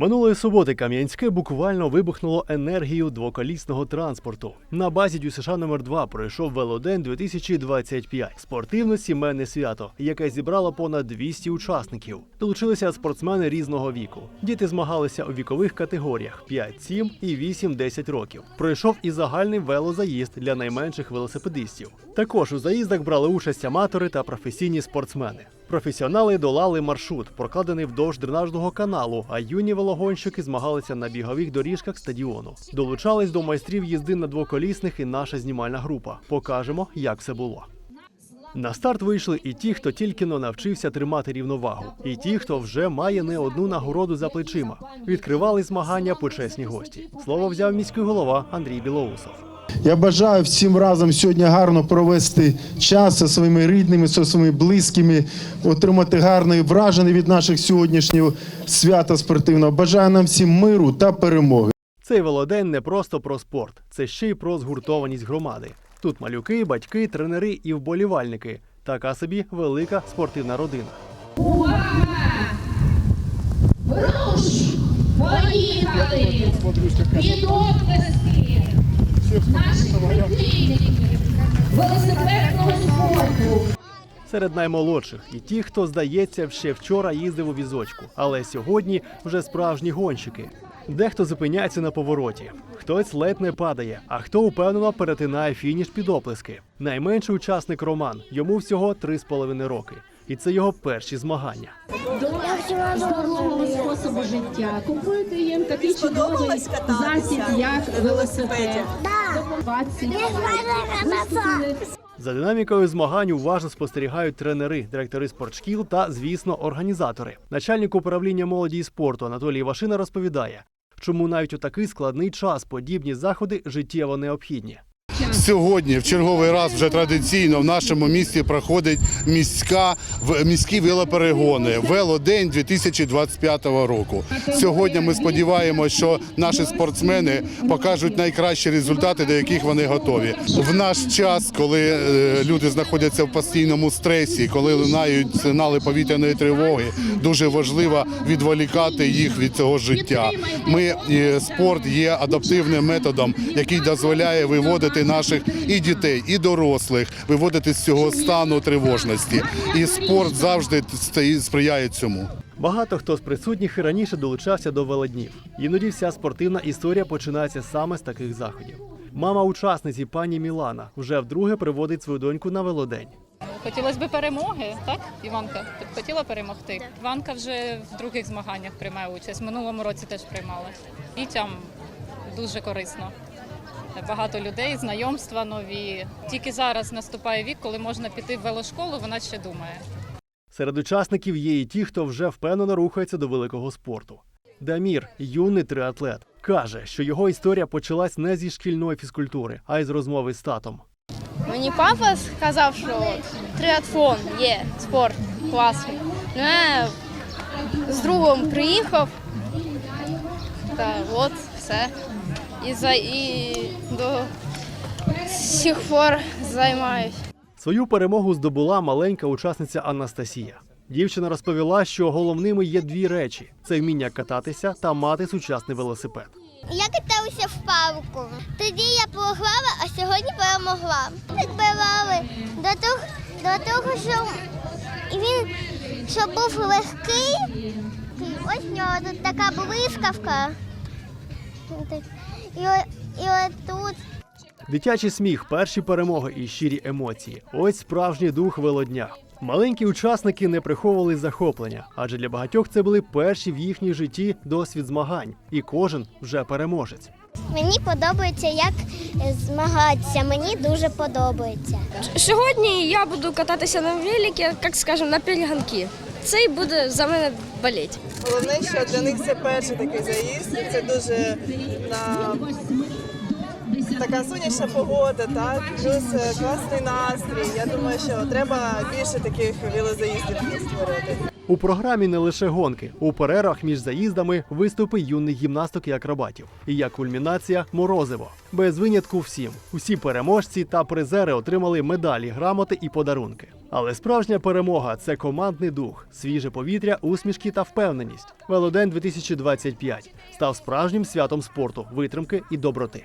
Минулої суботи Кам'янське буквально вибухнуло енергію двоколісного транспорту. На базі ДЮСШ номер 2 пройшов велодень 2025 – спортивне сімейне свято, яке зібрало понад 200 учасників. Долучилися спортсмени різного віку. Діти змагалися у вікових категоріях 5-7 і 8-10 років. Пройшов і загальний велозаїзд для найменших велосипедистів. Також у заїздах брали участь аматори та професійні спортсмени. Професіонали долали маршрут, прокладений вдовж дренажного каналу, а юні велогонщики змагалися на бігових доріжках стадіону. Долучались до майстрів їзди на двоколісних і наша знімальна група. Покажемо, як все було. На старт вийшли і ті, хто тільки но навчився тримати рівновагу, і ті, хто вже має не одну нагороду за плечима. Відкривали змагання почесні гості. Слово взяв міський голова Андрій Білоусов. Я бажаю всім разом сьогодні гарно провести час зі своїми рідними, зі своїми близькими, отримати гарне враження від наших сьогоднішнього свята спортивного. Бажаю нам всім миру та перемоги. Цей велодень не просто про спорт, це ще й про згуртованість громади. Тут малюки, батьки, тренери і вболівальники. Така собі велика спортивна родина. Руш! Поїхали! Спорту! Серед наймолодших і ті, хто, здається, ще вчора їздив у візочку, але сьогодні вже справжні гонщики. Дехто зупиняється на повороті, хтось ледь не падає, а хто упевнено перетинає фініш під оплески. Найменший учасник Роман, йому всього 3,5 роки. І це його перші змагання. здорового способу життя. Купуйте їм такий чудовий засіб, як велосипед. Допомагати. За динамікою змагань уважно спостерігають тренери, директори спортшкіл та, звісно, організатори. Начальник управління молоді і спорту Анатолій Вашина розповідає, чому навіть у такий складний час подібні заходи життєво необхідні. Сьогодні в черговий раз вже традиційно в нашому місті проходить міська міські велоперегони велодень 2025 року. Сьогодні ми сподіваємося, що наші спортсмени покажуть найкращі результати, до яких вони готові. В наш час, коли е, люди знаходяться в постійному стресі, коли лунають сигнали повітряної тривоги, дуже важливо відволікати їх від цього життя. Ми е, спорт є адаптивним методом, який дозволяє виводити наших і дітей, і дорослих, виводити з цього стану тривожності. І спорт завжди сприяє цьому. Багато хто з присутніх і раніше долучався до велоднів. Іноді вся спортивна історія починається саме з таких заходів. Мама учасниці пані Мілана вже вдруге приводить свою доньку на велодень. Хотілося б перемоги, так, Іванка? Ти б хотіла перемогти? Іванка вже в других змаганнях приймає участь. В минулому році теж приймала. Дітям дуже корисно. Багато людей, знайомства нові. Тільки зараз наступає вік, коли можна піти в велошколу, вона ще думає. Серед учасників є і ті, хто вже впевнено рухається до великого спорту. Дамір, юний триатлет, каже, що його історія почалась не зі шкільної фізкультури, а й з розмови з татом. Мені папа сказав, що триатлон є спорт класний. Ну, я з другом приїхав. Та от все. І, за, і до сих пор займаюсь. Свою перемогу здобула маленька учасниця Анастасія. Дівчина розповіла, що головними є дві речі: це вміння кататися та мати сучасний велосипед. Я каталася в парку. Тоді я програла, а сьогодні перемогла. Підбирали до того, до того що він щоб був легкий. Ось в нього тут така блискавка. І, о- і отут Дитячий сміх, перші перемоги і щирі емоції. Ось справжній дух велодня. Маленькі учасники не приховували захоплення, адже для багатьох це були перші в їхній житті досвід змагань, і кожен вже переможець. мені подобається, як змагатися. Мені дуже подобається. Сьогодні я буду кататися на великі, як скажемо, на перегонки. Це і буде за мене боліти. Головне, що для них це перший такий заїзд, це дуже на така сонячна погода, так плюс е, класний настрій. Я думаю, що треба більше таких велозаїздів створити. У програмі не лише гонки, у перервах між заїздами виступи юних гімнасток і акробатів. І як кульмінація морозиво. Без винятку всім. Усі переможці та призери отримали медалі, грамоти і подарунки. Але справжня перемога це командний дух, свіже повітря, усмішки та впевненість. Велодень 2025 став справжнім святом спорту, витримки і доброти.